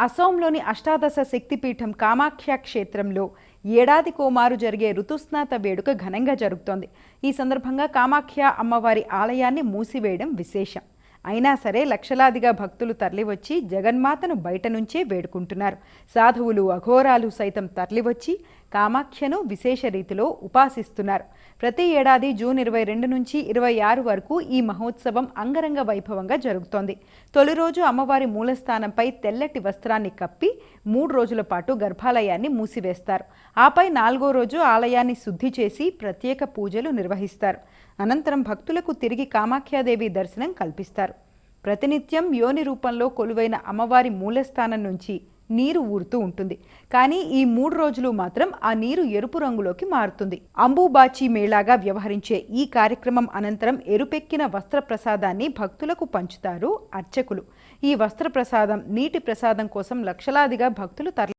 అసోంలోని అష్టాదశ శక్తిపీఠం కామాఖ్య క్షేత్రంలో ఏడాది కోమారు జరిగే ఋతుస్నాత వేడుక ఘనంగా జరుగుతోంది. ఈ సందర్భంగా కామాఖ్య అమ్మవారి ఆలయాన్ని మూసివేయడం విశేషం. అయినా సరే లక్షలాదిగా భక్తులు తరలివచ్చి జగన్మాతను బయట నుంచే వేడుకుంటున్నారు. సాధువులు అఘోరాలు సైతం తరలివచ్చి కామాఖ్యను విశేష రీతిలో ఉపాసిస్తున్నారు. ప్రతి ఏడాది జూన్ ఇరవై రెండు నుంచి ఇరవై ఆరు వరకు ఈ మహోత్సవం అంగరంగ వైభవంగా జరుగుతోంది. తొలి రోజు అమ్మవారి మూలస్థానంపై తెల్లటి వస్త్రాన్ని కప్పి మూడు రోజుల పాటు గర్భాలయాన్ని మూసివేస్తారు. ఆపై నాలుగో రోజు ఆలయాన్ని శుద్ధి చేసి ప్రత్యేక పూజలు నిర్వహిస్తారు. అనంతరం భక్తులకు తిరిగి కామాఖ్యాదేవి దర్శనం కల్పిస్తారు. ప్రతినిత్యం యోని రూపంలో కొలువైన అమ్మవారి మూలస్థానం నుంచి నీరు ఊరుతూ ఉంటుంది. కానీ ఈ మూడు రోజులు మాత్రం ఆ నీరు ఎరుపు రంగులోకి మారుతుంది. అంబుబాచి మేళాగా వ్యవహరించే ఈ కార్యక్రమం అనంతరం ఎరుపెక్కిన వస్త్ర ప్రసాదాన్ని భక్తులకు పంచుతారు అర్చకులు. ఈ వస్త్ర ప్రసాదం నీటి ప్రసాదం కోసం లక్షలాదిగా భక్తులు తరలి